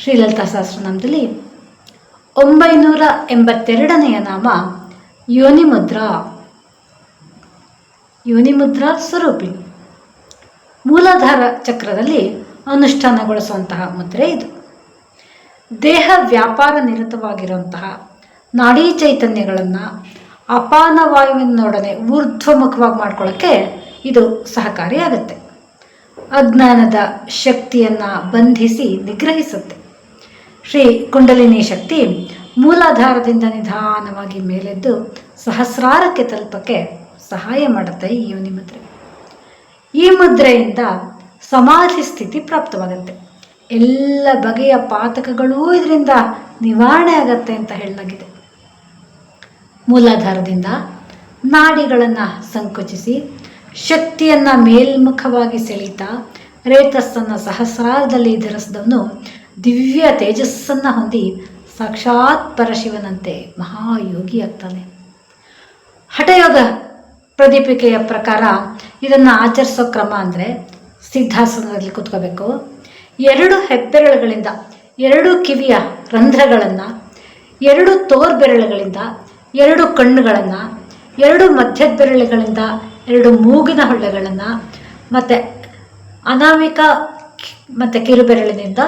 ಶ್ರೀಲಲಿತಾ ಸಹಸ್ರನಾಮದಲ್ಲಿ ಒಂಬೈನೂರ ಎಂಬತ್ತೆರಡನೆಯ ನಾಮ ಯೋನಿಮುದ್ರಾ. ಯೋನಿಮುದ್ರಾ ಸ್ವರೂಪಿಣಿ ಮೂಲಾಧಾರ ಚಕ್ರದಲ್ಲಿ ಅನುಷ್ಠಾನಗೊಳಿಸುವಂತಹ ಮುದ್ರೆ ಇದು. ದೇಹ ವ್ಯಾಪಾರ ನಿರತವಾಗಿರುವಂತಹ ನಾಡಿ ಚೈತನ್ಯಗಳನ್ನು ಅಪಾನ ವಾಯುವಿನೊಡನೆ ಊರ್ಧ್ವಮುಖವಾಗಿ ಮಾಡ್ಕೊಳ್ಳೋಕ್ಕೆ ಇದು ಸಹಕಾರಿಯಾಗುತ್ತೆ. ಅಜ್ಞಾನದ ಶಕ್ತಿಯನ್ನು ಬಂಧಿಸಿ ನಿಗ್ರಹಿಸುತ್ತೆ. ಶ್ರೀ ಕುಂಡಲಿನಿ ಶಕ್ತಿ ಮೂಲಾಧಾರದಿಂದ ನಿಧಾನವಾಗಿ ಮೇಲೆದ್ದು ಸಹಸ್ರಾರಕ್ಕೆ ತಲುಪಕ್ಕೆ ಸಹಾಯ ಮಾಡುತ್ತೆ ಈ ಯೋನಿ ಮುದ್ರೆ. ಈ ಮುದ್ರೆಯಿಂದ ಸಮಾಧಿ ಸ್ಥಿತಿ ಪ್ರಾಪ್ತವಾಗುತ್ತೆ. ಎಲ್ಲ ಬಗೆಯ ಪಾತಕಗಳೂ ಇದರಿಂದ ನಿವಾರಣೆ ಆಗತ್ತೆ ಅಂತ ಹೇಳಲಾಗಿದೆ. ಮೂಲಾಧಾರದಿಂದ ನಾಡಿಗಳನ್ನು ಸಂಕುಚಿಸಿ, ಶಕ್ತಿಯನ್ನು ಮೇಲ್ಮುಖವಾಗಿ ಸೆಳೀತಾ, ರೇತಸ್ಸನ್ನು ಸಹಸ್ರಾರದಲ್ಲಿ ಧರಿಸಿದವನು ದಿವ್ಯ ತೇಜಸ್ಸನ್ನು ಹೊಂದಿ ಸಾಕ್ಷಾತ್ ಪರಶಿವನಂತೆ ಮಹಾಯೋಗಿಯಾಗ್ತಾನೆ ಹಠಯೋಗ ಪ್ರದೀಪಿಕೆಯ ಪ್ರಕಾರ ಇದನ್ನು ಆಚರಿಸೋ ಕ್ರಮ ಅಂದರೆ ಸಿದ್ಧಾಸನದಲ್ಲಿ ಕೂತ್ಕೋಬೇಕು. ಎರಡು ಹೆಬ್ಬೆರಳುಗಳಿಂದ ಎರಡು ಕಿವಿಯ ರಂಧ್ರಗಳನ್ನು, ಎರಡು ತೋರ್ಬೆರಳುಗಳಿಂದ ಎರಡು ಕಣ್ಣುಗಳನ್ನು, ಎರಡು ಮಧ್ಯದ ಬೆರಳುಗಳಿಂದ ಎರಡು ಮೂಗಿನ ಹೊಳ್ಳೆಗಳನ್ನು, ಮತ್ತು ಅನಾಮಿಕ ಮತ್ತು ಕಿರುಬೆರಳಿನಿಂದ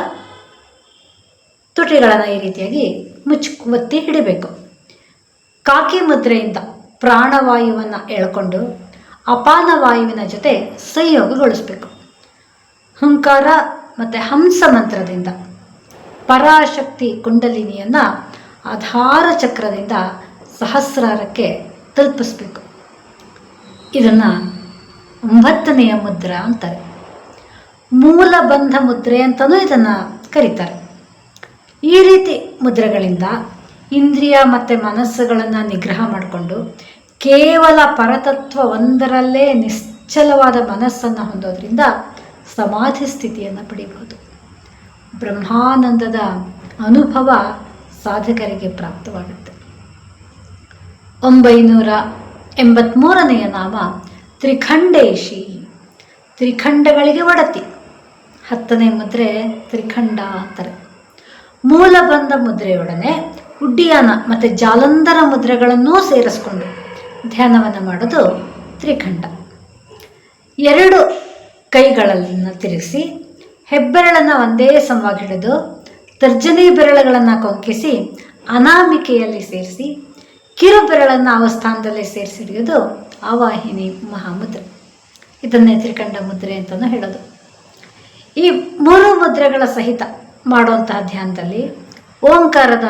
ತುಟಿಗಳನ್ನು ಈ ರೀತಿಯಾಗಿ ಮುಚ್ಚು ಒತ್ತಿ ಹಿಡಿಬೇಕು. ಕಾಕಿ ಮುದ್ರೆಯಿಂದ ಪ್ರಾಣವಾಯುವನ್ನು ಎಳ್ಕೊಂಡು ಅಪಾನ ವಾಯುವಿನ ಜೊತೆ ಸಂಯೋಗಗೊಳಿಸಬೇಕು. ಹುಂಕಾರ ಮತ್ತು ಹಂಸ ಮಂತ್ರದಿಂದ ಪರಾಶಕ್ತಿ ಕುಂಡಲಿನಿಯನ್ನು ಆಧಾರ ಚಕ್ರದಿಂದ ಸಹಸ್ರಾರಕ್ಕೆ ತಲುಪಿಸ್ಬೇಕು. ಇದನ್ನು ಒಂಬತ್ತನೆಯ ಮುದ್ರ ಅಂತಾರೆ. ಮೂಲಬಂಧ ಮುದ್ರೆ ಅಂತಲೂ ಇದನ್ನು ಕರೀತಾರೆ. ಈ ರೀತಿ ಮುದ್ರೆಗಳಿಂದ ಇಂದ್ರಿಯ ಮತ್ತು ಮನಸ್ಸುಗಳನ್ನು ನಿಗ್ರಹ ಮಾಡಿಕೊಂಡು ಕೇವಲ ಪರತತ್ವ ಒಂದರಲ್ಲೇ ನಿಶ್ಚಲವಾದ ಮನಸ್ಸನ್ನು ಹೊಂದೋದ್ರಿಂದ ಸಮಾಧಿ ಸ್ಥಿತಿಯನ್ನು ಪಡಿಬಹುದು. ಬ್ರಹ್ಮಾನಂದದ ಅನುಭವ ಸಾಧಕರಿಗೆ ಪ್ರಾಪ್ತವಾಗುತ್ತೆ. ಒಂಬೈನೂರ ಎಂಬತ್ಮೂರನೆಯ ನಾಮ ತ್ರಿಖಂಡೇಶಿ. ತ್ರಿಖಂಡಗಳಿಗೆ ಒಡತಿ. ಹತ್ತನೇ ಮುದ್ರೆ ತ್ರಿಖಂಡ ಅಂತಾರೆ. ಮೂಲಬಂಧ ಮುದ್ರೆಯೊಡನೆ ಉಡ್ಡಿಯಾನ ಮತ್ತು ಜಾಲಂಧರ ಮುದ್ರೆಗಳನ್ನೂ ಸೇರಿಸ್ಕೊಂಡು ಧ್ಯಾನವನ್ನು ಮಾಡೋದು ತ್ರಿಖಂಡ. ಎರಡು ಕೈಗಳನ್ನು ತಿರುಗಿಸಿ ಹೆಬ್ಬೆರಳನ್ನು ಒಂದೇ ಸಮವಾಗಿ ಹಿಡಿದು ತರ್ಜನಿ ಬೆರಳುಗಳನ್ನು ಕೊಂಕಿಸಿ ಅನಾಮಿಕೆಯಲ್ಲಿ ಸೇರಿಸಿ ಕಿರು ಬೆರಳನ್ನು ಆ ಸೇರಿಸಿ ಹಿಡಿಯೋದು ಆವಾಹಿನಿ ಮಹಾಮುದ್ರೆ. ಇದನ್ನೇ ತ್ರಿಕಂಡ ಮುದ್ರೆ ಅಂತಲೂ ಹೇಳೋದು. ಈ ಮೂರು ಮುದ್ರೆಗಳ ಸಹಿತ ಮಾಡುವಂತಹ ಧ್ಯಾನದಲ್ಲಿ ಓಂಕಾರದ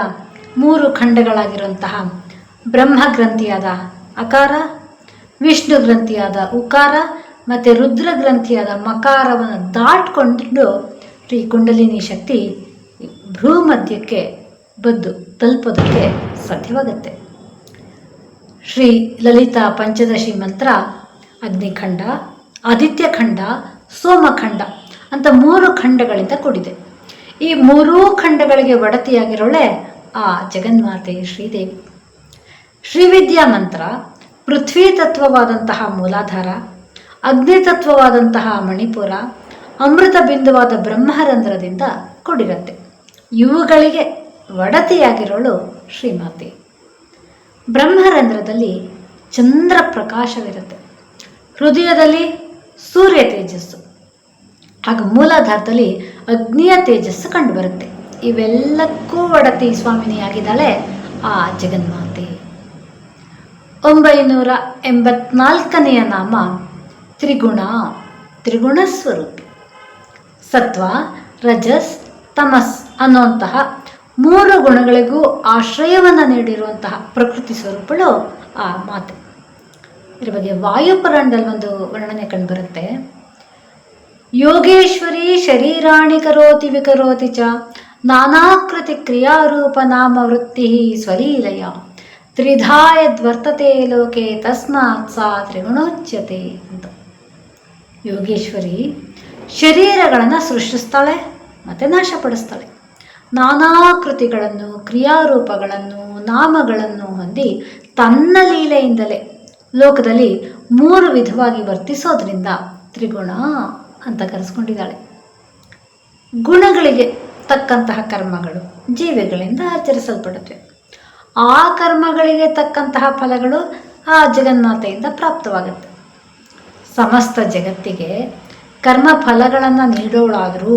ಮೂರು ಖಂಡಗಳಾಗಿರುವಂತಹ ಬ್ರಹ್ಮ ಗ್ರಂಥಿಯಾದ ಅಕಾರ, ವಿಷ್ಣು ಗ್ರಂಥಿಯಾದ ಉಕಾರ ಮತ್ತು ರುದ್ರ ಗ್ರಂಥಿಯಾದ ಮಕಾರವನ್ನು ದಾಟ್ಕೊಂಡು ಶ್ರೀ ಕುಂಡಲಿನಿ ಶಕ್ತಿ ಭ್ರೂಮಧ್ಯಕ್ಕೆ ಬದ್ದು ತಲುಪೋದಕ್ಕೆ ಸಾಧ್ಯವಾಗುತ್ತೆ. ಶ್ರೀ ಲಲಿತಾ ಪಂಚದಶಿ ಮಂತ್ರ, ಅಗ್ನಿಖಂಡ, ಆದಿತ್ಯಖಂಡ, ಸೋಮಖಂಡ ಅಂತ ಮೂರು ಖಂಡಗಳಿಂದ ಕೂಡಿದೆ. ಈ ಮೂರೂ ಖಂಡಗಳಿಗೆ ಒಡತಿಯಾಗಿರೋಳೆ ಆ ಜಗನ್ಮಾತೆ ಶ್ರೀದೇವಿ. ಶ್ರೀವಿದ್ಯಾ ಮಂತ್ರ, ಪೃಥ್ವಿ ತತ್ವವಾದಂತಹ ಮೂಲಾಧಾರ, ಅಗ್ನಿ ತತ್ವವಾದಂತಹ ಮಣಿಪುರ, ಅಮೃತ ಬಿಂದುವಾದ ಬ್ರಹ್ಮರಂಧ್ರದಿಂದ ಕೂಡಿರುತ್ತೆ. ಇವುಗಳಿಗೆ ಒಡತಿಯಾಗಿರೋಳು ಶ್ರೀಮಾತೆ. ಬ್ರಹ್ಮರಂಧ್ರದಲ್ಲಿ ಚಂದ್ರ ಪ್ರಕಾಶವಿರುತ್ತೆ ಹೃದಯದಲ್ಲಿ ಸೂರ್ಯ ತೇಜಸ್ಸು. ಹಾಗೂ ಮೂಲಾಧಾರದಲ್ಲಿ ಅಗ್ನಿಯ ತೇಜಸ್ಸು ಕಂಡುಬರುತ್ತೆ ಇವೆಲ್ಲಕ್ಕೂ ಒಡತಿ ಸ್ವಾಮಿನಿಯಾಗಿದ್ದಾಳೆ ಆ ಜಗನ್ಮಾತೆ. ಒಂಬೈನೂರ ಎಂಬತ್ನಾಲ್ಕನೆಯ ನಾಮ ತ್ರಿಗುಣ ತ್ರಿಗುಣ ಸ್ವರೂಪಿ. ಸತ್ವ, ರಜಸ್, ತಮಸ್ ಅನ್ನುವಂತಹ ಮೂರು ಗುಣಗಳಿಗೂ ಆಶ್ರಯವನ್ನು ನೀಡಿರುವಂತಹ ಪ್ರಕೃತಿ ಸ್ವರೂಪಗಳು ಆ ಮಾತೆ. ಇದ್ರ ಬಗ್ಗೆ ವಾಯುಪುರಾಣದಲ್ಲಿ ಒಂದು ವರ್ಣನೆ ಕಂಡುಬರುತ್ತೆ ಯೋಗೇಶ್ವರಿ ಶರೀರಾಣಿ ಕರೋತಿ ವಿಕರೋತಿ ಚ. ನಾನಾಕೃತಿ ಕ್ರಿಯಾರೂಪ ನಾಮ ವೃತ್ತಿ ಸ್ವಲೀಲಯ. ತ್ರಿಧಾಯದ್ವರ್ತತೆ ಲೋಕೆ ತಸ್ಮಾತ್ ಸಾ ತ್ರಿಗುಣೋಚ್ಯತೆ ಅಂತ. ಯೋಗೇಶ್ವರಿ, ಶರೀರಗಳನ್ನು ಸೃಷ್ಟಿಸ್ತಾಳೆ, ಮತ್ತು ನಾಶಪಡಿಸ್ತಾಳೆ. ನಾನಾ ಕೃತಿಗಳನ್ನು ಕ್ರಿಯಾರೂಪಗಳನ್ನು, ನಾಮಗಳನ್ನು ಹೊಂದಿ ತನ್ನ ಲೀಲೆಯಿಂದಲೇ ಲೋಕದಲ್ಲಿ ಮೂರು ವಿಧವಾಗಿ ವರ್ತಿಸೋದ್ರಿಂದ ತ್ರಿಗುಣ ಅಂತ ಕರೆಸ್ಕೊಂಡಿದ್ದಾಳೆ. ಗುಣಗಳಿಗೆ ತಕ್ಕಂತಹ ಕರ್ಮಗಳು ಜೀವಿಗಳಿಂದ ಆಚರಿಸಲ್ಪಡುತ್ತವೆ. ಆ ಕರ್ಮಗಳಿಗೆ ತಕ್ಕಂತಹ ಫಲಗಳು ಆ ಜಗನ್ಮಾತೆಯಿಂದ ಪ್ರಾಪ್ತವಾಗುತ್ತೆ. ಸಮಸ್ತ ಜಗತ್ತಿಗೆ ಕರ್ಮ ಫಲಗಳನ್ನು ನೀಡೋಳಾದರೂ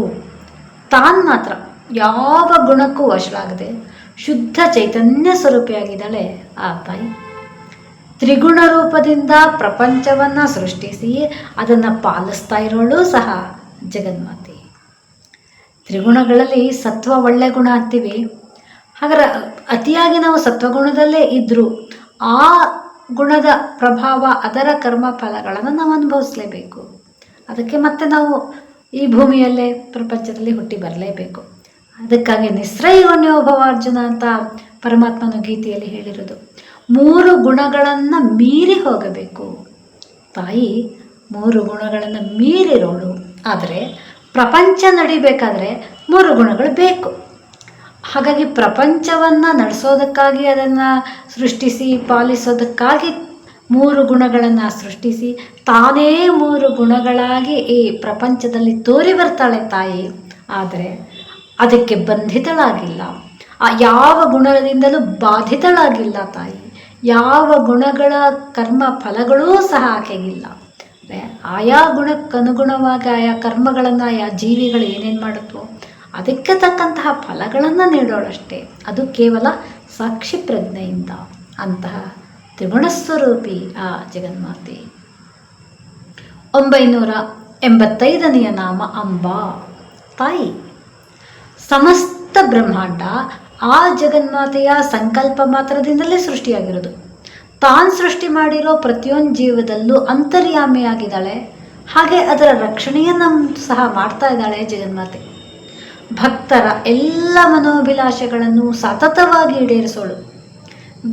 ತಾನು ಮಾತ್ರ ಯಾವ ಗುಣಕ್ಕೂ ವಶಳಾಗದೆ ಶುದ್ಧ ಚೈತನ್ಯ ಸ್ವರೂಪಿಯಾಗಿದ್ದಾಳೆ ಆ ತಾಯಿ. ತ್ರಿಗುಣ ರೂಪದಿಂದ ಪ್ರಪಂಚವನ್ನು ಸೃಷ್ಟಿಸಿ ಅದನ್ನು ಪಾಲಿಸ್ತಾ ಇರೋಳು ಸಹ ಜಗನ್ಮಾತೆ. ತ್ರಿಗುಣಗಳಲ್ಲಿ ಸತ್ವ ಒಳ್ಳೆ ಗುಣ ಅಂತೀವಿ. ಹಾಗಾದ್ರೆ ಅತಿಯಾಗಿ ನಾವು ಸತ್ವಗುಣದಲ್ಲೇ ಇದ್ದರೂ ಆ ಗುಣದ ಪ್ರಭಾವ ಅದರ ಕರ್ಮ ಫಲಗಳನ್ನು ನಾವು ಅನುಭವಿಸಲೇಬೇಕು. ಅದಕ್ಕೆ ಮತ್ತೆ ನಾವು ಈ ಭೂಮಿಯಲ್ಲೇ ಪ್ರಪಂಚದಲ್ಲಿ ಹುಟ್ಟಿ ಬರಲೇಬೇಕು. ಅದಕ್ಕಾಗಿ ನಿಸ್ರೈವನ್ಯೋಭವ ಅರ್ಜುನ ಅಂತ ಪರಮಾತ್ಮನ ಗೀತೆಯಲ್ಲಿ ಹೇಳಿರೋದು ಮೂರು ಗುಣಗಳನ್ನು ಮೀರಿ ಹೋಗಬೇಕು. ತಾಯಿ, ಮೂರು ಗುಣಗಳನ್ನು ಮೀರಿರೋಳು ಆದರೆ ಪ್ರಪಂಚ ನಡಿಬೇಕಾದ್ರೆ ಮೂರು ಗುಣಗಳು ಬೇಕು. ಹಾಗಾಗಿ ಪ್ರಪಂಚವನ್ನು ನಡೆಸೋದಕ್ಕಾಗಿ ಅದನ್ನು ಸೃಷ್ಟಿಸಿ, ಪಾಲಿಸೋದಕ್ಕಾಗಿ ಮೂರು ಗುಣಗಳನ್ನು ಸೃಷ್ಟಿಸಿ, ತಾನೇ ಮೂರು ಗುಣಗಳಾಗಿ ಈ ಪ್ರಪಂಚದಲ್ಲಿ ತೋರಿ ಬರ್ತಾಳೆ ತಾಯಿ. ಆದರೆ ಅದಕ್ಕೆ ಬಂಧಿತಳಾಗಿಲ್ಲ. ಆ ಯಾವ ಗುಣದಿಂದಲೂ ಬಾಧಿತಳಾಗಿಲ್ಲ ತಾಯಿ. ಯಾವ ಗುಣಗಳ ಕರ್ಮ ಫಲಗಳೂ ಸಹ ಆಕೆಗಿಲ್ಲ. ಆಯಾ ಗುಣಕ್ಕನುಗುಣವಾಗಿ ಆಯಾ ಕರ್ಮಗಳನ್ನು, ಆಯಾ ಜೀವಿಗಳು ಏನೇನು ಮಾಡುತ್ತೋ ಅದಕ್ಕೆ ತಕ್ಕಂತಹ ಫಲಗಳನ್ನು ನೀಡೋಳಷ್ಟೇ. ಅದು ಕೇವಲ ಸಾಕ್ಷಿ ಪ್ರಜ್ಞೆಯಿಂದ ಅಂತಹ ತ್ರಿಗುಣಸ್ವರೂಪಿ ಆ ಜಗನ್ಮಾತೆ. ಒಂಬೈನೂರ ಎಂಬತ್ತೈದನೆಯ ನಾಮ ಅಂಬಾ. ತಾಯಿ. ಸಮಸ್ತ ಬ್ರಹ್ಮಾಂಡ ಆ ಜಗನ್ಮಾತೆಯ ಸಂಕಲ್ಪ ಮಾತ್ರದಿಂದಲೇ ಸೃಷ್ಟಿಯಾಗಿರೋದು ತಾನು ಸೃಷ್ಟಿ ಮಾಡಿರೋ ಪ್ರತಿಯೊಂದು ಜೀವದಲ್ಲೂ ಅಂತರ್ಯಾಮಿಯಾಗಿದ್ದಾಳೆ. ಹಾಗೆ ಅದರ ರಕ್ಷಣೆಯನ್ನು ಸಹ ಮಾಡ್ತಾ ಇದ್ದಾಳೆ ಜಗನ್ಮಾತೆ. ಭಕ್ತರ ಎಲ್ಲ ಮನೋಭಿಲಾಷೆಗಳನ್ನು ಸತತವಾಗಿ ಈಡೇರಿಸೋಳು.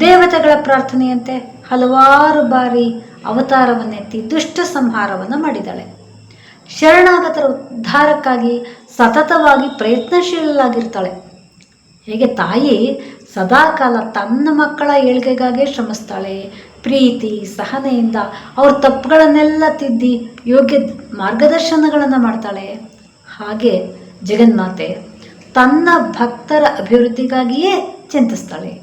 ದೇವತೆಗಳ ಪ್ರಾರ್ಥನೆಯಂತೆ ಹಲವಾರು ಬಾರಿ ಅವತಾರವನ್ನೆತ್ತಿ ದುಷ್ಟ ಸಂಹಾರವನ್ನು ಮಾಡಿದ್ದಾಳೆ. ಶರಣಾಗತರ ಉದ್ಧಾರಕ್ಕಾಗಿ ಸತತವಾಗಿ ಪ್ರಯತ್ನಶೀಲರಾಗಿರ್ತಾಳೆ ಹೇಗೆ ತಾಯಿ ಸದಾಕಾಲ ತನ್ನ ಮಕ್ಕಳ ಏಳ್ಗೆಗಾಗೇ ಶ್ರಮಿಸ್ತಾಳೆ. ಪ್ರೀತಿ, ಸಹನೆಯಿಂದ ಅವ್ರ ತಪ್ಪುಗಳನ್ನೆಲ್ಲ ತಿದ್ದಿ ಯೋಗ್ಯ ಮಾರ್ಗದರ್ಶನಗಳನ್ನು ಮಾಡ್ತಾಳೆ. ಹಾಗೆ ಜಗನ್ಮಾತೆ ತನ್ನ ಭಕ್ತರ ಅಭಿವೃದ್ಧಿಗಾಗಿಯೇ ಚಿಂತಿಸ್ತಾಳೆ.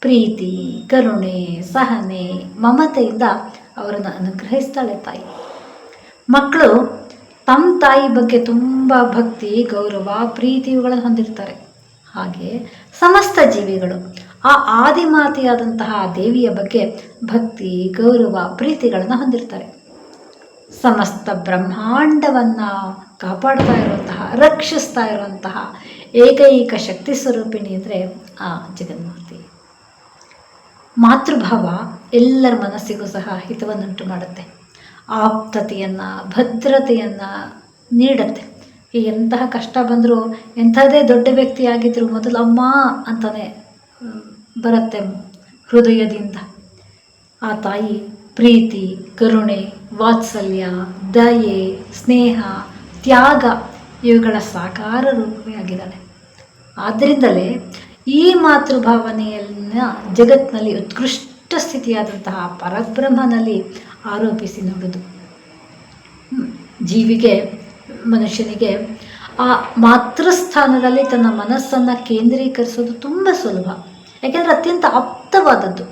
ಪ್ರೀತಿ, ಕರುಣೆ, ಸಹನೆ, ಮಮತೆಯಿಂದ ಅವರನ್ನು ಅನುಗ್ರಹಿಸ್ತಾಳೆ ತಾಯಿ. ಮಕ್ಕಳು ತಮ್ಮ ತಾಯಿ ಬಗ್ಗೆ ತುಂಬ ಭಕ್ತಿ, ಗೌರವ, ಪ್ರೀತಿ ಇವುಗಳನ್ನು ಹೊಂದಿರ್ತಾರೆ. ಹಾಗೆ ಸಮಸ್ತ ಜೀವಿಗಳು, ಆ ಆದಿಮಾತೆಯಾದಂತಹ ದೇವಿಯ ಬಗ್ಗೆ ಭಕ್ತಿ, ಗೌರವ, ಪ್ರೀತಿಗಳನ್ನು ಹೊಂದಿರ್ತಾರೆ. ಸಮಸ್ತ ಬ್ರಹ್ಮಾಂಡವನ್ನು ಕಾಪಾಡ್ತಾ ಇರುವಂತಹ, ರಕ್ಷಿಸ್ತಾ ಇರುವಂತಹ ಏಕೈಕ ಶಕ್ತಿ ಸ್ವರೂಪಿಣಿ ಅಂದರೆ ಆ ಜಗನ್ಮಾತೆ. ಮಾತೃಭಾವ ಎಲ್ಲರ ಮನಸ್ಸಿಗೂ ಸಹ ಹಿತವನ್ನುಂಟು ಮಾಡುತ್ತೆ. ಆಪ್ತತೆಯನ್ನು, ಭದ್ರತೆಯನ್ನು ನೀಡುತ್ತೆ. ಎಂತಹ ಕಷ್ಟ ಬಂದರೂ ಎಂಥದೇ ದೊಡ್ಡ ವ್ಯಕ್ತಿ ಆಗಿದ್ರು ಮೊದಲು ಅಮ್ಮ ಅಂತಲೇ ಬರುತ್ತೆ ಹೃದಯದಿಂದ. ಆ ತಾಯಿ ಪ್ರೀತಿ, ಕರುಣೆ, ವಾತ್ಸಲ್ಯ, ದಯೆ, ಸ್ನೇಹ, ತ್ಯಾಗ ಇವುಗಳ ಸಾಕಾರ ರೂಪವೇ ಆಗಿದ್ದಾನೆ. ಆದ್ದರಿಂದಲೇ ಈ ಮಾತೃಭಾವನೆಯನ್ನ ಜಗತ್ತಿನಲ್ಲಿ ಉತ್ಕೃಷ್ಟ ಸ್ಥಿತಿಯಾದಂತಹ ಪರಬ್ರಹ್ಮನಲ್ಲಿ ಆರೋಪಿಸಿ ನೋಡೋದು. ಜೀವಿಗೆ ಮನುಷ್ಯನಿಗೆ ಆ ಮಾತೃಸ್ಥಾನದಲ್ಲಿ ತನ್ನ ಮನಸ್ಸನ್ನು ಕೇಂದ್ರೀಕರಿಸೋದು ತುಂಬ ಸುಲಭ. ಯಾಕೆಂದರೆ ಅತ್ಯಂತ ಆಪ್ತವಾದದ್ದು.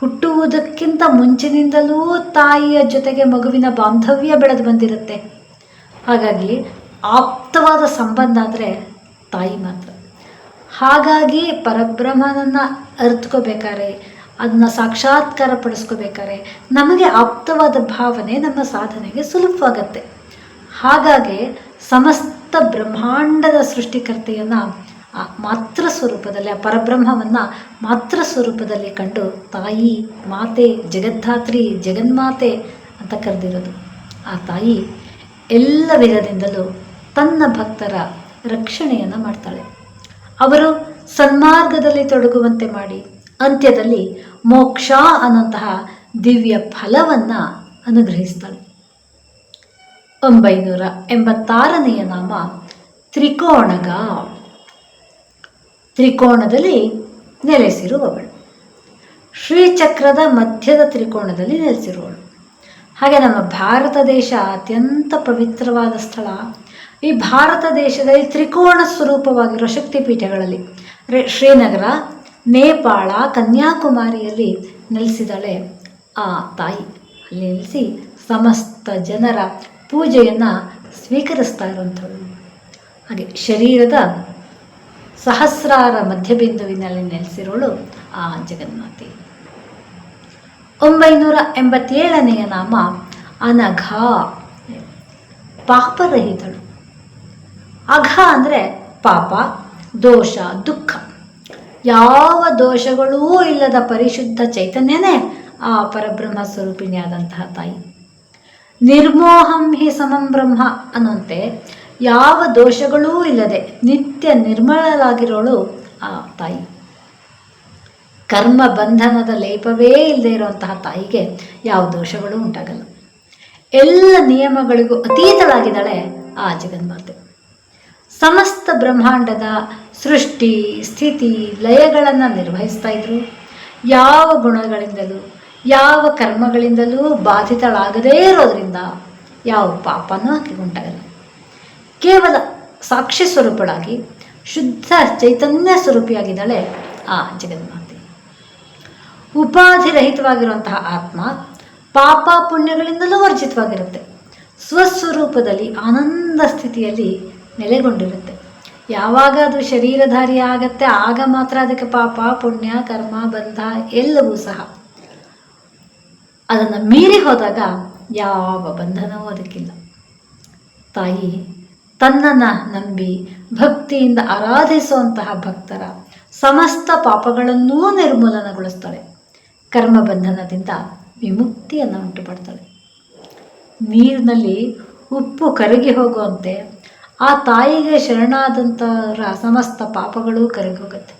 ಹುಟ್ಟುವುದಕ್ಕಿಂತ ಮುಂಚಿನಿಂದಲೂ ತಾಯಿಯ ಜೊತೆಗೆ ಮಗುವಿನ ಬಾಂಧವ್ಯ ಬೆಳೆದು ಬಂದಿರುತ್ತೆ. ಹಾಗಾಗಿ ಆಪ್ತವಾದ ಸಂಬಂಧ ಅಂದರೆ ತಾಯಿ ಮಾತ್ರ. ಹಾಗಾಗಿ ಪರಬ್ರಹ್ಮನನ್ನು ಅರ್ತ್ಕೋಬೇಕಾರೆ ಅದನ್ನ ಸಾಕ್ಷಾತ್ಕಾರ ಪಡಿಸ್ಕೋಬೇಕಾರೆ, ನಮಗೆ ಆಪ್ತವಾದ ಭಾವನೆ ನಮ್ಮ ಸಾಧನೆಗೆ ಸುಲಭವಾಗತ್ತೆ. ಹಾಗಾಗಿ ಸಮಸ್ತ ಬ್ರಹ್ಮಾಂಡದ ಸೃಷ್ಟಿಕರ್ತೆಯನ್ನು ಆ ಮಾತೃ ಸ್ವರೂಪದಲ್ಲಿ, ಆ ಪರಬ್ರಹ್ಮವನ್ನು ಮಾತೃ ಸ್ವರೂಪದಲ್ಲಿ ಕಂಡು ತಾಯಿ, ಮಾತೆ, ಜಗದ್ಧಾತ್ರಿ, ಜಗನ್ಮಾತೆ ಅಂತ ಕರೆದಿರೋದು. ಆ ತಾಯಿ ಎಲ್ಲ ವಿಧದಿಂದಲೂ ತನ್ನ ಭಕ್ತರ ರಕ್ಷಣೆಯನ್ನು ಮಾಡ್ತಾಳೆ. ಅವರು ಸನ್ಮಾರ್ಗದಲ್ಲಿ ತೊಡಗುವಂತೆ ಮಾಡಿ, ಅಂತ್ಯದಲ್ಲಿ ಮೋಕ್ಷ ಅನ್ನೋಂತಹ ದಿವ್ಯ ಫಲವನ್ನು ಅನುಗ್ರಹಿಸ್ತಾಳೆ. ಒಂಬೈನೂರ ಎಂಬತ್ತಾರನೆಯ ನಾಮ ತ್ರಿಕೋಣಗ. ತ್ರಿಕೋಣದಲ್ಲಿ ನೆಲೆಸಿರುವವಳು. ಶ್ರೀಚಕ್ರದ ಮಧ್ಯದ ತ್ರಿಕೋಣದಲ್ಲಿ ನೆಲೆಸಿರುವಳು. ಹಾಗೆ ನಮ್ಮ ಭಾರತ ದೇಶ ಅತ್ಯಂತ ಪವಿತ್ರವಾದ ಸ್ಥಳ. ಈ ಭಾರತ ದೇಶದಲ್ಲಿ ತ್ರಿಕೋಣ ಸ್ವರೂಪವಾಗಿರುವ ಶಕ್ತಿಪೀಠಗಳಲ್ಲಿ ಶ್ರೀನಗರ, ನೇಪಾಳ, ಕನ್ಯಾಕುಮಾರಿಯಲ್ಲಿ ನೆಲೆಸಿದಳೆ ಆ ತಾಯಿ. ಅಲ್ಲಿ ನೆಲೆಸಿ ಸಮಸ್ತ ಜನರ ಪೂಜೆಯನ್ನು ಸ್ವೀಕರಿಸ್ತಾ ಇರುವಂಥವಳು ಹಾಗೆ ಶರೀರದ ಸಹಸ್ರಾರ ಮಧ್ಯಬಿಂದುವಿನಲ್ಲಿ ನೆಲೆಸಿರೋಳು ಆ ಜಗನ್ಮಾತೆ. ಒಂಬೈನೂರ ಎಂಬತ್ತೇಳನೆಯ ನಾಮ ಅನಘ. ಪಾಪರಹಿತಳು. ಅಘ ಅಂದರೆ ಪಾಪ, ದೋಷ, ದುಃಖ. ಯಾವ ದೋಷಗಳೂ ಇಲ್ಲದ ಪರಿಶುದ್ಧ ಚೈತನ್ಯನೇ ಆ ಪರಬ್ರಹ್ಮ ಸ್ವರೂಪಿಣಿಯಾದಂತಹ ತಾಯಿ. ನಿರ್ಮೋಹಂ ಹಿ ಸಮಂ ಬ್ರಹ್ಮ ಅನ್ನುವಂತೆ ಯಾವ ದೋಷಗಳೂ ಇಲ್ಲದೆ ನಿತ್ಯ ನಿರ್ಮಲರಾಗಿರೋಳು ಆ ತಾಯಿ. ಕರ್ಮ ಬಂಧನದ ಲೇಪವೇ ಇಲ್ಲದೆ ಇರುವಂತಹ ತಾಯಿಗೆ ಯಾವ ದೋಷಗಳು ಉಂಟಾಗಲ್ಲ. ಎಲ್ಲ ನಿಯಮಗಳಿಗೂ ಅತೀತಳಾಗಿದ್ದಾಳೆ ಆ ಜಗನ್ಮಾತೆ. ಸಮಸ್ತ ಬ್ರಹ್ಮಾಂಡದ ಸೃಷ್ಟಿ, ಸ್ಥಿತಿ, ಲಯಗಳನ್ನು ನಿರ್ವಹಿಸ್ತಾ ಇದ್ರು. ಯಾವ ಗುಣಗಳಿಂದಲೂ ಯಾವ ಕರ್ಮಗಳಿಂದಲೂ ಬಾಧಿತಳಾಗದೇ ಇರೋದ್ರಿಂದ ಯಾವ ಪಾಪನೂ ಆಕೆಗೆ ಉಂಟಾಗಲ್ಲ. ಕೇವಲ ಸಾಕ್ಷಿ ಸ್ವರೂಪಳಾಗಿ, ಶುದ್ಧ ಚೈತನ್ಯ ಸ್ವರೂಪಿಯಾಗಿದ್ದಾಳೆ ಆ ಜಗನ್ಮಾತೆ. ಉಪಾಧಿರಹಿತವಾಗಿರುವಂತಹ ಆತ್ಮ ಪಾಪ ಪುಣ್ಯಗಳಿಂದಲೂ ವರ್ಜಿತವಾಗಿರುತ್ತೆ. ಸ್ವಸ್ವರೂಪದಲ್ಲಿ ಆನಂದ ಸ್ಥಿತಿಯಲ್ಲಿ ನೆಲೆಗೊಂಡಿರುತ್ತೆ. ಯಾವಾಗ ಅದು ಶರೀರಧಾರಿ ಆಗತ್ತೆ ಆಗ ಮಾತ್ರ ಅದಕ್ಕೆ ಪಾಪ, ಪುಣ್ಯ, ಕರ್ಮ, ಬಂಧ ಎಲ್ಲವೂ ಸಹ. ಅದನ್ನು ಮೀರಿ ಹೋದಾಗ ಯಾವ ಬಂಧನವೂ ಅದಕ್ಕಿಲ್ಲ. ತಾಯಿ, ತನ್ನನ್ನು ನಂಬಿ, ಭಕ್ತಿಯಿಂದ ಆರಾಧಿಸುವಂತಹ ಭಕ್ತರ ಸಮಸ್ತ ಪಾಪಗಳನ್ನೂ ನಿರ್ಮೂಲನಗೊಳಿಸ್ತಾಳೆ. ಕರ್ಮ ಬಂಧನದಿಂದ ವಿಮುಕ್ತಿಯನ್ನು ಉಂಟು ಪಡ್ತಾಳೆ ನೀರಿನಲ್ಲಿ ಉಪ್ಪು ಕರಗಿ ಹೋಗುವಂತೆ ಆ ತಾಯಿಗೆ ಶರಣಾದಂಥವರ ಸಮಸ್ತ ಪಾಪಗಳು ಕರಗಿ ಹೋಗುತ್ತೆ.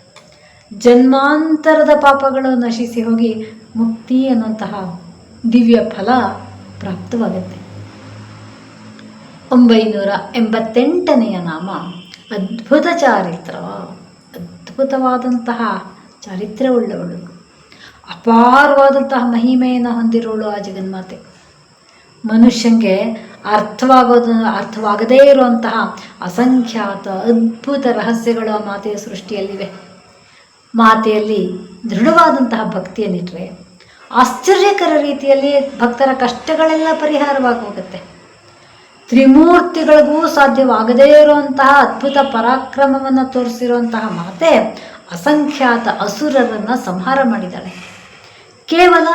ಜನ್ಮಾಂತರದ ಪಾಪಗಳು ನಶಿಸಿ ಹೋಗಿ ಮುಕ್ತಿ ಅನ್ನುವಂತಹ ದಿವ್ಯ ಫಲ ಪ್ರಾಪ್ತವಾಗುತ್ತೆ. ಒಂಬೈನೂರ ಎಂಬತ್ತೆಂಟನೆಯ ನಾಮ ಅದ್ಭುತ ಚಾರಿತ್ರ, ಅದ್ಭುತವಾದಂತಹ ಚಾರಿತ್ರ್ಯವುಳ್ಳವಳು ಅಪಾರವಾದಂತಹ ಮಹಿಮೆಯನ್ನು ಹೊಂದಿರೋಳು ಆ ಜಗನ್ಮಾತೆ. ಮನುಷ್ಯಂಗೆ ಅರ್ಥವಾಗೋದು, ಅರ್ಥವಾಗದೇ ಇರುವಂತಹ ಅಸಂಖ್ಯಾತ ಅದ್ಭುತ ರಹಸ್ಯಗಳು ಆ ಮಾತೆಯ ಸೃಷ್ಟಿಯಲ್ಲಿವೆ. ಮಾತೆಯಲ್ಲಿ ದೃಢವಾದಂತಹ ಭಕ್ತಿಯನ್ನಿಟ್ಟರೆ ಆಶ್ಚರ್ಯಕರ ರೀತಿಯಲ್ಲಿ ಭಕ್ತರ ಕಷ್ಟಗಳೆಲ್ಲ ಪರಿಹಾರವಾಗಿ ಹೋಗುತ್ತೆ ತ್ರಿಮೂರ್ತಿಗಳಿಗೂ ಸಾಧ್ಯವಾಗದೇ ಇರುವಂತಹ ಅದ್ಭುತ ಪರಾಕ್ರಮವನ್ನು ತೋರಿಸಿರುವಂತಹ ಮಾತೆ ಅಸಂಖ್ಯಾತ ಅಸುರರನ್ನು ಸಂಹಾರ ಮಾಡಿದ್ದಾಳೆ. ಕೇವಲ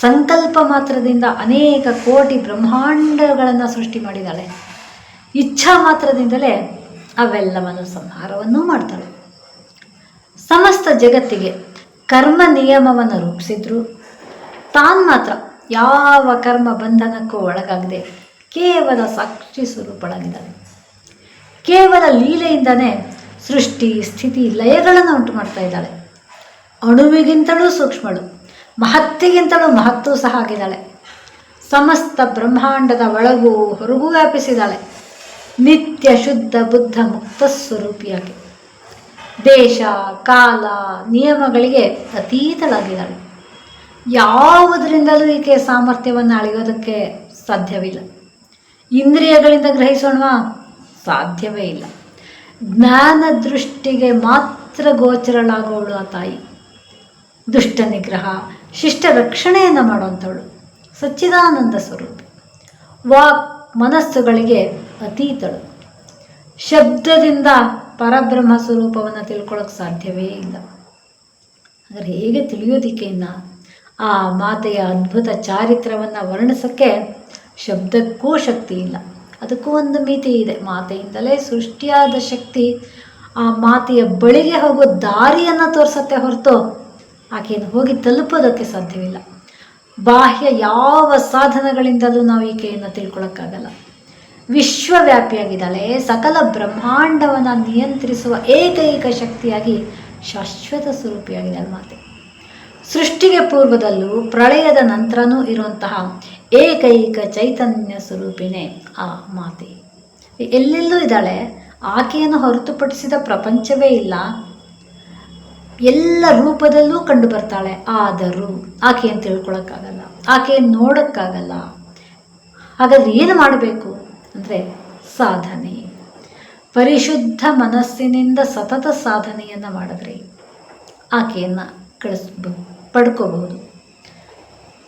ಸಂಕಲ್ಪ ಮಾತ್ರದಿಂದ ಅನೇಕ ಕೋಟಿ ಬ್ರಹ್ಮಾಂಡಗಳನ್ನು ಸೃಷ್ಟಿ ಮಾಡಿದ್ದಾಳೆ. ಇಚ್ಛಾ ಮಾತ್ರದಿಂದಲೇ ಅವೆಲ್ಲವನ್ನು ಸಂಹಾರವನ್ನು ಮಾಡ್ತಾಳೆ. ಸಮಸ್ತ ಜಗತ್ತಿಗೆ ಕರ್ಮ ನಿಯಮವನ್ನು ರೂಪಿಸಿದ್ರು. ತಾನು ಮಾತ್ರ ಯಾವ ಕರ್ಮ ಬಂಧನಕ್ಕೂ ಒಳಗಾಗದೆ ಕೇವಲ ಸಾಕ್ಷಿ ಸ್ವರೂಪಳಾಗಿದ್ದಾಳೆ ಕೇವಲ ಲೀಲೆಯಿಂದನೇ ಸೃಷ್ಟಿ, ಸ್ಥಿತಿ, ಲಯಗಳನ್ನು ಉಂಟು ಮಾಡ್ತಾ ಇದ್ದಾಳೆ. ಅಣುವಿಗಿಂತಲೂ ಸೂಕ್ಷ್ಮಳು, ಮಹತ್ತಿಗಿಂತಲೂ ಮಹತ್ತು ಸಹ ಆಗಿದ್ದಾಳೆ. ಸಮಸ್ತ ಬ್ರಹ್ಮಾಂಡದ ಒಳಗೂ ಹೊರಗೂ ವ್ಯಾಪಿಸಿದ್ದಾಳೆ. ನಿತ್ಯ ಶುದ್ಧ ಬುದ್ಧ ಮುಕ್ತ ಸ್ವರೂಪಿಯಾಗಿ. ದೇಶ, ಕಾಲ, ನಿಯಮಗಳಿಗೆ ಅತೀತಳಾಗಿದ್ದಾಳೆ. ಯಾವುದರಿಂದಲೂ ಈಕೆ ಸಾಮರ್ಥ್ಯವನ್ನು ಅಳೆಯೋದಕ್ಕೆ ಸಾಧ್ಯವಿಲ್ಲ. ಇಂದ್ರಿಯಗಳಿಂದ ಗ್ರಹಿಸೋಣವಾ? ಸಾಧ್ಯವೇ ಇಲ್ಲ. ಜ್ಞಾನ ದೃಷ್ಟಿಗೆ ಮಾತ್ರ ಗೋಚರಳಾಗೋಳು ಆ ತಾಯಿ. ದುಷ್ಟ ನಿಗ್ರಹ, ಶಿಷ್ಟ ರಕ್ಷಣೆಯನ್ನು ಮಾಡುವಂಥವಳು ಸಚ್ಚಿದಾನಂದ ಸ್ವರೂಪ. ವಾಕ್ ಮನಸ್ಸುಗಳಿಗೆ ಅತೀತಳು. ಶಬ್ದದಿಂದ ಪರಬ್ರಹ್ಮ ಸ್ವರೂಪವನ್ನು ತಿಳ್ಕೊಳ್ಳೋಕೆ ಸಾಧ್ಯವೇ ಇಲ್ಲ. ಆದರೆ ಹೇಗೆ ತಿಳಿಯೋದಿಕ್ಕೆಯಿಂದ ಆ ಮಾತೆಯ ಅದ್ಭುತ ಚಾರಿತ್ರವನ್ನು ವರ್ಣಿಸೋಕ್ಕೆ ಶಬ್ದಕ್ಕೂ ಶಕ್ತಿ ಇಲ್ಲ. ಅದಕ್ಕೂ ಒಂದು ಮಿತಿ ಇದೆ. ಮಾತೆಯಿಂದಲೇ ಸೃಷ್ಟಿಯಾದ ಶಕ್ತಿ ಆ ಮಾತೆಯ ಬಳಿಗೆ ಹೋಗೋ ದಾರಿಯನ್ನು ತೋರಿಸತ್ತೆ ಹೊರತು ಆಕೆಯನ್ನು ಹೋಗಿ ತಲುಪೋದಕ್ಕೆ ಸಾಧ್ಯವಿಲ್ಲ. ಬಾಹ್ಯ ಯಾವ ಸಾಧನಗಳಿಂದಲೂ ನಾವು ಈಕೆಯನ್ನು ತಿಳ್ಕೊಳ್ಳೋಕ್ಕಾಗಲ್ಲ ವಿಶ್ವವ್ಯಾಪಿಯಾಗಿದ್ದಾಳೆ. ಸಕಲ ಬ್ರಹ್ಮಾಂಡವನ್ನು ನಿಯಂತ್ರಿಸುವ ಏಕೈಕ ಶಕ್ತಿಯಾಗಿ ಶಾಶ್ವತ ಸ್ವರೂಪಿಯಾಗಿದ್ದಾಳೆ ಮಾತೆ. ಸೃಷ್ಟಿಗೆ ಪೂರ್ವದಲ್ಲೂ ಪ್ರಳಯದ ನಂತರನೂ ಇರುವಂತಹ ಏಕೈಕ ಚೈತನ್ಯ ಸ್ವರೂಪಿನೇ ಆ ಮಾತೆ. ಎಲ್ಲೆಲ್ಲೂ ಇದ್ದಾಳೆ, ಆಕೆಯನ್ನು ಹೊರತುಪಡಿಸಿದ ಪ್ರಪಂಚವೇ ಇಲ್ಲ. ಎಲ್ಲ ರೂಪದಲ್ಲೂ ಕಂಡು ಬರ್ತಾಳೆ. ಆದರೂ ಆಕೆಯನ್ನು ತಿಳ್ಕೊಳಕ್ಕಾಗಲ್ಲ, ಆಕೆಯನ್ನು ನೋಡೋಕ್ಕಾಗಲ್ಲ. ಹಾಗಾದ್ರೆ ಏನು ಮಾಡಬೇಕು ಅಂದರೆ ಸಾಧನೆ. ಪರಿಶುದ್ಧ ಮನಸ್ಸಿನಿಂದ ಸತತ ಸಾಧನೆಯನ್ನು ಮಾಡಿದ್ರೆ ಆಕೆಯನ್ನು ಕಳಿಸ್ಬೋದು. ಪಡ್ಕೋಬಹುದು.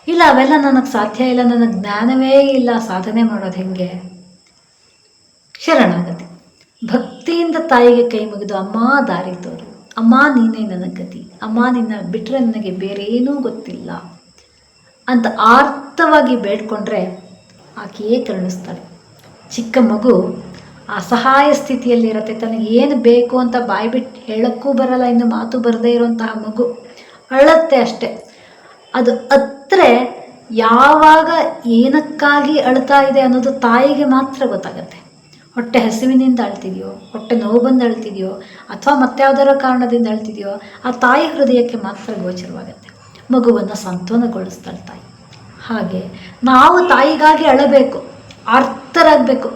ಇಲ್ಲ, ಅವೆಲ್ಲ ನನಗೆ ಸಾಧ್ಯ ಇಲ್ಲ, ನನಗೆ ಜ್ಞಾನವೇ ಇಲ್ಲ, ಸಾಧನೆ ಮಾಡೋದು ಹೆಂಗೆ? ಶರಣಾಗತಿ. ಭಕ್ತಿಯಿಂದ ತಾಯಿಗೆ ಕೈ ಮುಗಿದು, ಅಮ್ಮ, ದಾರಿ ತೋರು. ಅಮ್ಮ, ನೀನೇ ನನ್ನ ಗತಿ. ಅಮ್ಮ, ನಿನ್ನ ಬಿಟ್ಟರೆ ನನಗೆ ಬೇರೆ ಏನೂ ಗೊತ್ತಿಲ್ಲ ಅಂತ ಆರ್ಥವಾಗಿ ಬೇಡ್ಕೊಂಡ್ರೆ ಆಕೆಯೇ ಕರುಣಿಸ್ತಾಳೆ. ಚಿಕ್ಕ ಮಗು ಅಸಹಾಯ ಸ್ಥಿತಿಯಲ್ಲಿರತ್ತೆ. ತನಗೆ ಏನು ಬೇಕು ಅಂತ ಬಾಯಿ ಬಿಟ್ಟು ಹೇಳೋಕ್ಕೂ ಬರಲ್ಲ, ಇನ್ನು ಮಾತು ಬರದೇ ಇರುವಂತಹ ಮಗು. ಅಳತ್ತೆ ಅಷ್ಟೆ. ಅದು ಅತ್ತರೆ ಯಾವಾಗ ಏನಕ್ಕಾಗಿ ಅಳ್ತಾ ಇದೆ ಅನ್ನೋದು ತಾಯಿಗೆ ಮಾತ್ರ ಗೊತ್ತಾಗತ್ತೆ. ಹೊಟ್ಟೆ ಹಸಿವಿನಿಂದ ಅಳ್ತಿದೆಯೋ, ಹೊಟ್ಟೆ ನೋವು ಬಂದು ಅಳ್ತಿದೆಯೋ, ಅಥವಾ ಮತ್ತಾವುದರ ಕಾರಣದಿಂದ ಅಳ್ತಿದೆಯೋ, ಆ ತಾಯಿ ಹೃದಯಕ್ಕೆ ಮಾತ್ರ ಗೋಚರವಾಗುತ್ತೆ. ಮಗುವನ್ನು ಸಂತೋನಗೊಳಿಸ್ತಾಳೆ ತಾಯಿ. ಹಾಗೆ ನಾವು ತಾಯಿಗಾಗಿ ಅಳಬೇಕು ಅರ್ಥರಾಗಬೇಕು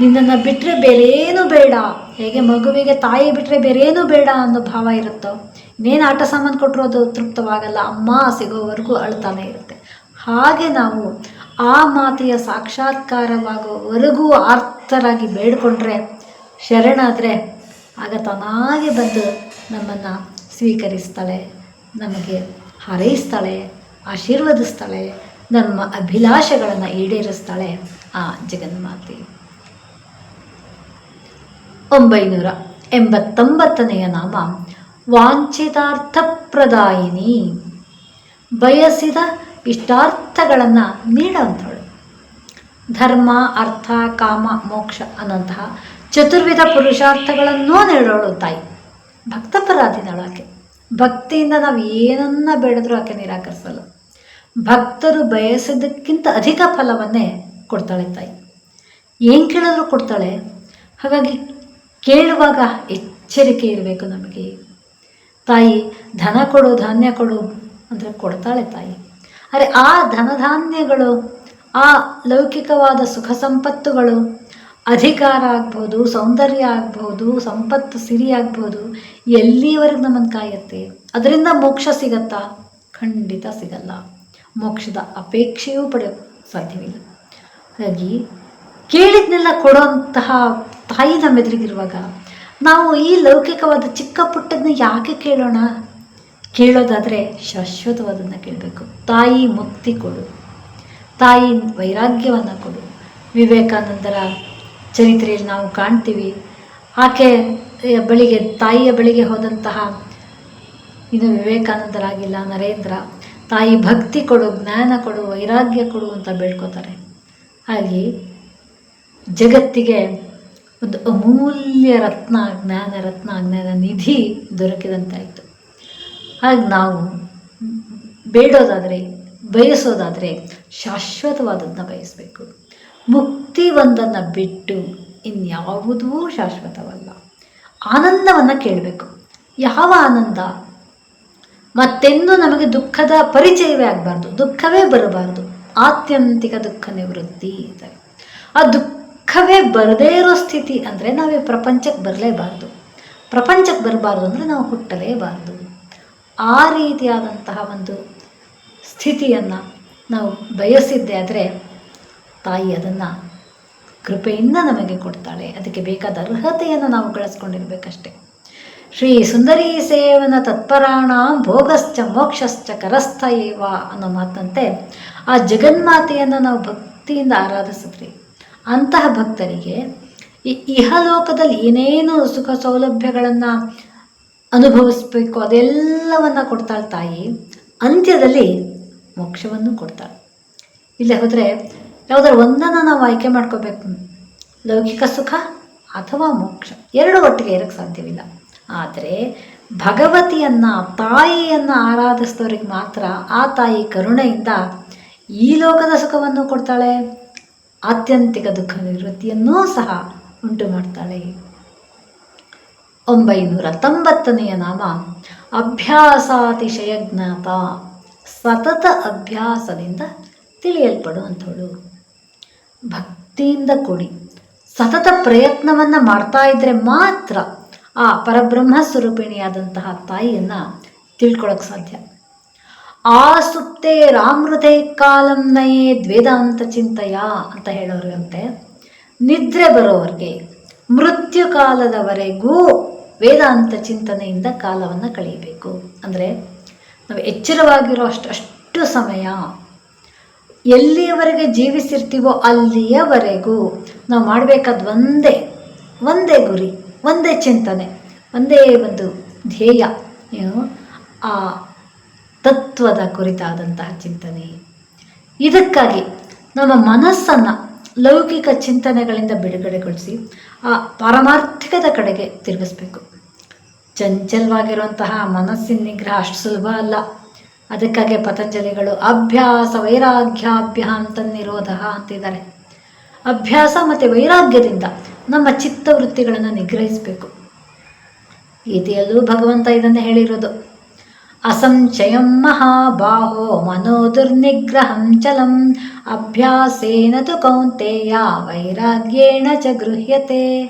ನಿನ್ನನ್ನು ಬಿಟ್ಟರೆ ಬೇರೇನೂ ಬೇಡ. ಹೇಗೆ ಮಗುವಿಗೆ ತಾಯಿ ಬಿಟ್ಟರೆ ಬೇರೇನೂ ಬೇಡ ಅನ್ನೋ ಭಾವ ಇರುತ್ತೋ? ಇನ್ನೇನು ಆಟ ಸಾಮಾನು ಕೊಟ್ಟರು ಅದು ತೃಪ್ತವಾಗಲ್ಲ. ಅಮ್ಮ ಸಿಗೋವರೆಗೂ ಅಳ್ತಾನೆ ಇರುತ್ತೆ. ಹಾಗೆ ನಾವು ಆ ಮಾತೆಯ ಸಾಕ್ಷಾತ್ಕಾರವಾಗೋವರೆಗೂ ಆರ್ತರಾಗಿ ಬೇಡ್ಕೊಂಡ್ರೆ ಶರಣಾದರೆ ಆಗ ತಾನಾಗೆ ಬಂದು ನಮ್ಮನ್ನು ಸ್ವೀಕರಿಸ್ತಾಳೆ, ನಮಗೆ ಹಾರೈಸ್ತಾಳೆ, ಆಶೀರ್ವದಿಸ್ತಾಳೆ, ನಮ್ಮ ಅಭಿಲಾಷೆಗಳನ್ನು ಈಡೇರಿಸ್ತಾಳೆ ಆ ಜಗನ್ಮಾತೆ. ಒಂಬೈನೂರ ಎಂಬತ್ತೊಂಬತ್ತನೆಯ ನಾಮ, ವಾಂಛಿತಾರ್ಥಪ್ರದಾಯಿನಿ ಬಯಸಿದ ಇಷ್ಟಾರ್ಥಗಳನ್ನು ನೀಡುವಂಥಳು ಧರ್ಮ, ಅರ್ಥ, ಕಾಮ, ಮೋಕ್ಷ ಅನ್ನಂತಹ ಚತುರ್ವಿಧ ಪುರುಷಾರ್ಥಗಳನ್ನೂ ನೀಡೋಳು ತಾಯಿ. ಭಕ್ತಪರಾಧಿನಳು ಆಕೆ. ಭಕ್ತಿಯಿಂದ ನಾವು ಏನನ್ನ ಬೇಡಿದ್ರೂ ಆಕೆ ನಿರಾಕರಿಸಲ್ಲ. ಭಕ್ತರು ಬಯಸಿದ್ದಕ್ಕಿಂತ ಅಧಿಕ ಫಲವನ್ನೇ ಕೊಡ್ತಾಳೆ ತಾಯಿ. ಏನು ಕೇಳಿದ್ರು ಕೊಡ್ತಾಳೆ. ಹಾಗಾಗಿ ಕೇಳುವಾಗ ಎಚ್ಚರಿಕೆ ಇರಬೇಕು ನಮಗೆ. ತಾಯಿ, ಧನ ಕೊಡು, ಧಾನ್ಯ ಕೊಡು ಅಂದರೆ ಕೊಡ್ತಾಳೆ ತಾಯಿ. ಆದರೆ ಆ ಧನಧಾನ್ಯಗಳು, ಆ ಲೌಕಿಕವಾದ ಸುಖ ಸಂಪತ್ತುಗಳು ಅಧಿಕಾರ ಆಗ್ಬೋದು, ಸೌಂದರ್ಯ ಆಗ್ಬೋದು, ಸಂಪತ್ತು ಸಿರಿ ಆಗ್ಬೋದು, ಎಲ್ಲಿವರೆಗೆ ನಮ್ಮನ್ನು ಕಾಯುತ್ತೆ? ಅದರಿಂದ ಮೋಕ್ಷ ಸಿಗತ್ತಾ? ಖಂಡಿತ ಸಿಗಲ್ಲ. ಮೋಕ್ಷದ ಅಪೇಕ್ಷೆಯೂ ಪಡೆಯೋಕ್ಕೆ ಸಾಧ್ಯವಿಲ್ಲ. ಹಾಗಾಗಿ ಕೇಳಿದ್ನೆಲ್ಲ ಕೊಡೋಂತಹ ತಾಯಿ ನಮ್ಮೆದುರಿಗಿರುವಾಗ ನಾವು ಈ ಲೌಕಿಕವಾದ ಚಿಕ್ಕ ಪುಟ್ಟದನ್ನ ಯಾಕೆ ಕೇಳೋಣ? ಕೇಳೋದಾದರೆ ಶಾಶ್ವತವಾದನ್ನು ಕೇಳಬೇಕು. ತಾಯಿ ಮುಕ್ತಿ ಕೊಡು. ತಾಯಿ ವೈರಾಗ್ಯವನ್ನು ಕೊಡು. ವಿವೇಕಾನಂದರ ಚರಿತ್ರೆಯಲ್ಲಿ ನಾವು ಕಾಣ್ತೀವಿ. ಆಕೆ ಬಳಿಗೆ, ತಾಯಿಯ ಬಳಿಗೆ ಹೋದಂತಹ ಇನ್ನು ವಿವೇಕಾನಂದರಾಗಿಲ್ಲ ನರೇಂದ್ರ. ತಾಯಿ ಭಕ್ತಿ ಕೊಡು, ಜ್ಞಾನ ಕೊಡು, ವೈರಾಗ್ಯ ಕೊಡು ಅಂತ ಬೇಡ್ಕೋತಾರೆ. ಹಾಗೆ ಜಗತ್ತಿಗೆ ಒಂದು ಅಮೂಲ್ಯ ರತ್ನ ಜ್ಞಾನ ರತ್ನ ಜ್ಞಾನ ನಿಧಿ ದೊರಕಿದಂತಾಯಿತು. ಹಾಗೆ ನಾವು ಬೇಡೋದಾದರೆ, ಬಯಸೋದಾದರೆ ಶಾಶ್ವತವಾದದ್ದನ್ನ ಬಯಸಬೇಕು. ಮುಕ್ತಿ ಒಂದನ್ನು ಬಿಟ್ಟು ಇನ್ಯಾವುದೂ ಶಾಶ್ವತವಲ್ಲ. ಆನಂದವನ್ನು ಕೇಳಬೇಕು. ಯಾವ ಆನಂದ? ಮತ್ತೆಂದು ನಮಗೆ ದುಃಖದ ಪರಿಚಯವೇ ಆಗಬಾರ್ದು, ದುಃಖವೇ ಬರಬಾರ್ದು. ಆತ್ಯಂತಿಕ ದುಃಖ ನಿವೃತ್ತಿ ಅಂತ. ಆ ದುಃಖವೇ ಬರದೇ ಇರೋ ಸ್ಥಿತಿ ಅಂದರೆ ನಾವೇ ಪ್ರಪಂಚಕ್ಕೆ ಬರಲೇಬಾರ್ದು. ಪ್ರಪಂಚಕ್ಕೆ ಬರಬಾರ್ದು ಅಂದರೆ ನಾವು ಹುಟ್ಟಲೇಬಾರ್ದು. ಆ ರೀತಿಯಾದಂತಹ ಒಂದು ಸ್ಥಿತಿಯನ್ನು ನಾವು ಬಯಸಿದ್ದೆ ಆದರೆ ತಾಯಿ ಅದನ್ನು ಕೃಪೆಯಿಂದ ನಮಗೆ ಕೊಡ್ತಾಳೆ. ಅದಕ್ಕೆ ಬೇಕಾದ ಅರ್ಹತೆಯನ್ನು ನಾವು ಗಳಿಸ್ಕೊಂಡಿರ್ಬೇಕಷ್ಟೆ. ಶ್ರೀ ಸುಂದರಿ ಸೇವನ ತತ್ಪರಾಣ ಭೋಗಶ್ಚ ಮೋಕ್ಷಶ್ಚ ಕರಸ್ಥ ಅನ್ನೋ ಮಾತಂತೆ ಆ ಜಗನ್ಮಾತೆಯನ್ನು ನಾವು ಭಕ್ತಿಯಿಂದ ಆರಾಧಿಸಿದ್ರಿ. ಅಂತಹ ಭಕ್ತರಿಗೆ ಈ ಇಹಲೋಕದಲ್ಲಿ ಏನೇನು ಸುಖ ಸೌಲಭ್ಯಗಳನ್ನು ಅನುಭವಿಸ್ಬೇಕು, ಅದೆಲ್ಲವನ್ನು ಕೊಡ್ತಾಳೆ ತಾಯಿ, ಅಂತ್ಯದಲ್ಲಿ ಮೋಕ್ಷವನ್ನು ಕೊಡ್ತಾಳೆ. ಇಲ್ಲೇ ಹೋದರೆ ಯಾವುದಾದ್ರು ಒಂದನ್ನು ನಾವು ಆಯ್ಕೆ ಮಾಡ್ಕೋಬೇಕು. ಲೌಕಿಕ ಸುಖ ಅಥವಾ ಮೋಕ್ಷ, ಎರಡು ಒಟ್ಟಿಗೆ ಇರೋಕ್ಕೆ ಸಾಧ್ಯವಿಲ್ಲ. ಆದರೆ ಭಗವತಿಯನ್ನು, ತಾಯಿಯನ್ನು ಆರಾಧಿಸಿದವ್ರಿಗೆ ಮಾತ್ರ ಆ ತಾಯಿ ಕರುಣೆಯಿಂದ ಈ ಲೋಕದ ಸುಖವನ್ನು ಕೊಡ್ತಾಳೆ. ಆತ್ಯಂತಿಕ ದುಃಖ ನಿವೃತ್ತಿಯನ್ನೂ ಸಹ ಉಂಟು ಮಾಡ್ತಾಳೆ ಒಂಬೈನೂರ ತೊಂಬತ್ತನೆಯ ನಾಮ ಅಭ್ಯಾಸಾತಿಶಯ ಜ್ಞಾತ ಸತತ ಅಭ್ಯಾಸದಿಂದ ತಿಳಿಯಲ್ಪಡುವಂಥವಳು. ಭಕ್ತಿಯಿಂದ ಕೂಡಿ ಸತತ ಪ್ರಯತ್ನವನ್ನು ಮಾಡ್ತಾ ಇದ್ದರೆ ಮಾತ್ರ ಆ ಪರಬ್ರಹ್ಮ ಸ್ವರೂಪಿಣಿಯಾದಂತಹ ತಾಯಿಯನ್ನು ತಿಳ್ಕೊಳಕ್ಕೆ ಸಾಧ್ಯ. ಆ ಸುಪ್ತೆ ಕಾಲಂ ನಯೇ ದ್ವೇದಾಂತ ಚಿಂತೆಯ ಅಂತ ಹೇಳೋರಿಗಂತೆ ನಿದ್ರೆ ಬರೋವರೆಗೆ ಮೃತ್ಯು ಕಾಲದವರೆಗೂ ವೇದಾಂತ ಚಿಂತನೆಯಿಂದ ಕಾಲವನ್ನು ಕಳೆಯಬೇಕು. ಅಂದರೆ ನಾವು ಎಚ್ಚರವಾಗಿರೋ ಅಷ್ಟು ಅಷ್ಟು ಸಮಯ ಎಲ್ಲಿಯವರೆಗೆ ಜೀವಿಸಿರ್ತೀವೋ ಅಲ್ಲಿಯವರೆಗೂ ನಾವು ಮಾಡಬೇಕಾದ ಒಂದೇ ಒಂದೇ ಗುರಿ, ಒಂದೇ ಚಿಂತನೆ, ಒಂದೇ ಒಂದು ಧ್ಯೇಯ, ಏನು? ಆ ತತ್ವದ ಕುರಿತಾದಂತಹ ಚಿಂತನೆ. ಇದಕ್ಕಾಗಿ ನಮ್ಮ ಮನಸ್ಸನ್ನು ಲೌಕಿಕ ಚಿಂತನೆಗಳಿಂದ ಬಿಡುಗಡೆಗೊಳಿಸಿ ಆ ಪಾರಮಾರ್ಥಿಕದ ಕಡೆಗೆ ತಿರುಗಿಸ್ಬೇಕು. ಚಂಚಲವಾಗಿರುವಂತಹ ಮನಸ್ಸಿನ ನಿಗ್ರಹ ಅಷ್ಟು ಸುಲಭ ಅಲ್ಲ. ಅದಕ್ಕಾಗಿ ಪತಂಜಲಿಗಳು ಅಭ್ಯಾಸ ವೈರಾಗ್ಯಾಭ್ಯ ಅಂತ ನಿರೋಧ ಅಂತಿದ್ದಾರೆ. ಅಭ್ಯಾಸ ಮತ್ತು ವೈರಾಗ್ಯದಿಂದ ನಮ್ಮ ಚಿತ್ತವೃತ್ತಿಗಳನ್ನು ನಿಗ್ರಹಿಸಬೇಕು. ಗೀತೆಯಲ್ಲೂ ಭಗವಂತ ಇದನ್ನು ಹೇಳಿರೋದು. ಅಸಂಶಯಂ ಮನೋ ದುರ್ನಿಗ್ರಹಂ ಚಲಂ ಅಭ್ಯಾಸೇನ ತು ಕೌಂತೆಯ ವೈರಾಗ್ಯೇಣ ಚ ಗೃಹ್ಯತೆ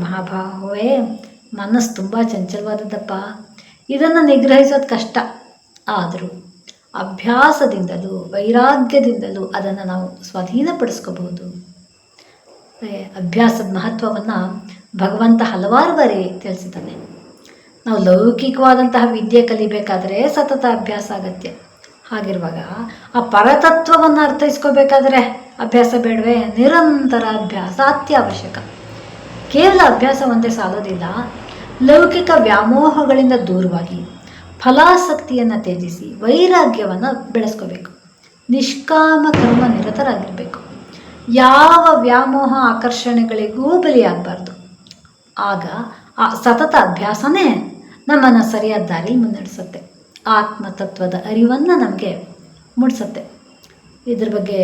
ಮಹಾಬಾಹುವೇ ಮನಸ್ಸು ತುಂಬ ಚಂಚಲವಾದದ್ದಪ್ಪ. ಇದನ್ನು ನಿಗ್ರಹಿಸೋದು ಕಷ್ಟ. ಆದರೂ ಅಭ್ಯಾಸದಿಂದಲೂ ವೈರಾಗ್ಯದಿಂದಲೂ ಅದನ್ನು ನಾವು ಸ್ವಾಧೀನಪಡಿಸ್ಕೋಬಹುದು. ಅಭ್ಯಾಸದ ಮಹತ್ವವನ್ನು ಭಗವಂತ ಹಲವಾರು ಬಾರಿ ತಿಳಿಸಿದ್ದಾನೆ. ನಾವು ಲೌಕಿಕವಾದಂತಹ ವಿದ್ಯೆ ಕಲಿಬೇಕಾದ್ರೆ ಸತತ ಅಭ್ಯಾಸ ಅಗತ್ಯ. ಹಾಗಿರುವಾಗ ಆ ಪರತತ್ವವನ್ನು ಅರ್ಥೈಸ್ಕೋಬೇಕಾದ್ರೆ ಅಭ್ಯಾಸ ಬೇಡವೇ? ನಿರಂತರ ಅಭ್ಯಾಸ ಅತ್ಯವಶ್ಯಕ. ಕೇವಲ ಅಭ್ಯಾಸ ಒಂದೇ ಸಾಲೋದಿಲ್ಲ. ಲೌಕಿಕ ವ್ಯಾಮೋಹಗಳಿಂದ ದೂರವಾಗಿ ಫಲಾಸಕ್ತಿಯನ್ನು ತ್ಯಜಿಸಿ ವೈರಾಗ್ಯವನ್ನು ಬೆಳೆಸ್ಕೋಬೇಕು. ನಿಷ್ಕಾಮ ಕರ್ಮ ನಿರತರಾಗಿರಬೇಕು. ಯಾವ ವ್ಯಾಮೋಹ ಆಕರ್ಷಣೆಗಳಿಗೂ ಬಲಿಯಾಗಬಾರ್ದು. ಆಗ ಆ ಸತತ ಅಭ್ಯಾಸನೇ ನಮ್ಮನ್ನು ಸರಿಯಾದ ದಾರಿ ಮುನ್ನಡೆಸುತ್ತೆ. ಆತ್ಮತತ್ವದ ಅರಿವನ್ನು ನಮಗೆ ಮೂಡಿಸುತ್ತೆ. ಇದ್ರ ಬಗ್ಗೆ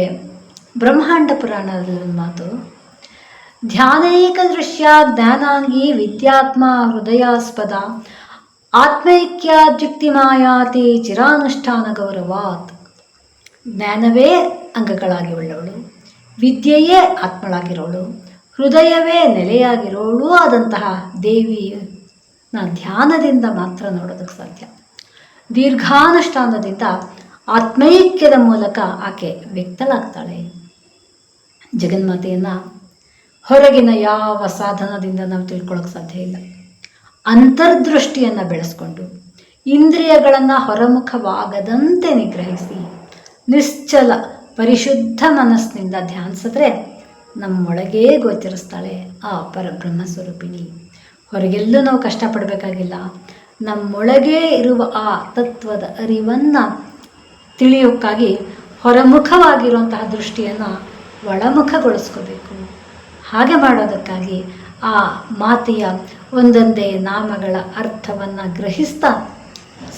ಬ್ರಹ್ಮಾಂಡ ಪುರಾಣದಲ್ಲಿ ಮಾತು ಧ್ಯಾನೈಕ ದೃಶ್ಯ, ಜ್ಞಾನಾಂಗಿ ವಿದ್ಯಾತ್ಮ ಹೃದಯಾಸ್ಪದ ಆತ್ಮೈಕ್ಯಾದ್ಯುಕ್ತಿ ಮಾಯಾತಿ ಚಿರಾನುಷ್ಠಾನ ಗೌರವಾತ್. ಜ್ಞಾನವೇ ಅಂಗಗಳಾಗಿ ಉಳ್ಳವಳು ವಿದ್ಯೆಯೇ ಆತ್ಮಳಾಗಿರೋಳು ಹೃದಯವೇ ನೆಲೆಯಾಗಿರೋಳು ಆದಂತಹ ದೇವಿನ ಧ್ಯಾನದಿಂದ ಮಾತ್ರ ನೋಡೋದಕ್ಕೆ ಸಾಧ್ಯ. ದೀರ್ಘಾನುಷ್ಠಾನದಿಂದ ಆತ್ಮೈಕ್ಯದ ಮೂಲಕ ಆಕೆ ವ್ಯಕ್ತಲಾಗ್ತಾಳೆ ಜಗನ್ಮಾತೆಯನ್ನು ಹೊರಗಿನ ಯಾವ ಸಾಧನದಿಂದ ನಾವು ತಿಳ್ಕೊಳ್ಳೋಕೆ ಸಾಧ್ಯ ಇಲ್ಲ. ಅಂತರ್ದೃಷ್ಟಿಯನ್ನು ಬೆಳೆಸ್ಕೊಂಡು ಇಂದ್ರಿಯಗಳನ್ನು ಹೊರಮುಖವಾಗದಂತೆ ನಿಗ್ರಹಿಸಿ ನಿಶ್ಚಲ ಪರಿಶುದ್ಧ ಮನಸ್ಸಿನಿಂದ ಧ್ಯಾನಿಸಿದ್ರೆ ನಮ್ಮೊಳಗೇ ಗೋಚರಿಸ್ತಾಳೆ ಆ ಪರಬ್ರಹ್ಮ ಸ್ವರೂಪಿಣಿ ಹೊರಗೆಲ್ಲೂ ನಾವು ಕಷ್ಟಪಡಬೇಕಾಗಿಲ್ಲ. ನಮ್ಮೊಳಗೇ ಇರುವ ಆ ತತ್ವದ ಅರಿವನ್ನು ತಿಳಿಯೋಕ್ಕಾಗಿ ಹೊರಮುಖವಾಗಿರುವಂತಹ ದೃಷ್ಟಿಯನ್ನು ಒಳಮುಖಗೊಳಿಸ್ಕೋಬೇಕು. ಹಾಗೆ ಮಾಡೋದಕ್ಕಾಗಿ ಆ ಮಾತೆಯ ಒಂದೊಂದೇ ನಾಮಗಳ ಅರ್ಥವನ್ನು ಗ್ರಹಿಸ್ತಾ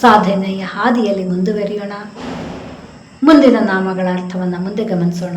ಸಾಧನೆಯ ಹಾದಿಯಲ್ಲಿ ಮುಂದುವರಿಯೋಣ. ಮುಂದಿನ ನಾಮಗಳ ಅರ್ಥವನ್ನು ಮುಂದೆ ಗಮನಿಸೋಣ.